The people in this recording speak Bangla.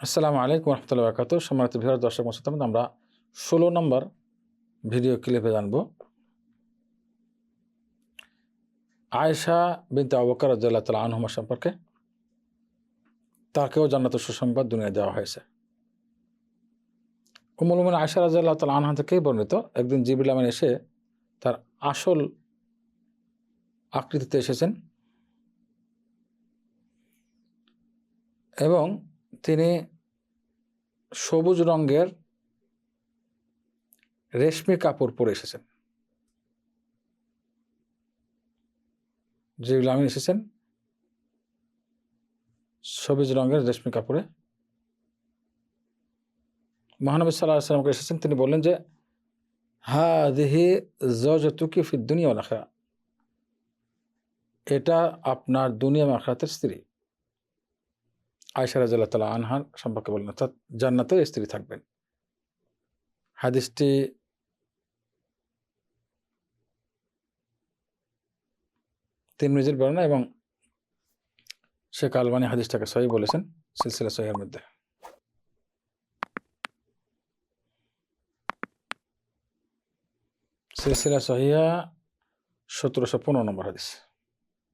আসসালামু আলাইকুম রহমতুল্লাহ বারকাত সম্মানিত ভিউয়ার দর্শক মোসাতাম আমরা ষোলো নম্বর ভিডিও ক্লিপে জানব। আয়েশা বিনতে আবকার রাজ্লাহ তালা আনহুমা সম্পর্কে। তাকেও জান্নাত সুসংবাদ দুনিয়া দেওয়া হয়েছে। উমুল উমিন আয়সা রাজ্লাহ তালা আনহা থেকেই বর্ণিত, একদিন জিবিল আমিন এসে তার আসল আকৃতিতে এসেছেন। এবং সবুজ রঙের রেশমি কাপড় পরে এসেছেন। জিবুল আমিন এসেছেন, সবুজ রঙের রেশমি কাপড়ে। মহানবী সাল্লাহ সাল্লামকে এসেছেন, তিনি বললেন যে হা দেহি জতুকি ফি দুনিয়া লেখা এটা আপনার দুনিয়া মাখাতের স্ত্রী। আয়সা রাজাল্লাহ তালা আনহার সম্পর্কে বললেন অর্থাৎ জান্নাতেও স্ত্রী থাকবেন। হাদিসটি তিন মিজির বর্ণনা এবং শেখ আলবানি হাদিসটাকে সহি বলেছেন, সিলসিলা সহির মধ্যে। সিলসিলা সহিয়া সতেরোশো পনেরো নম্বর হাদিস।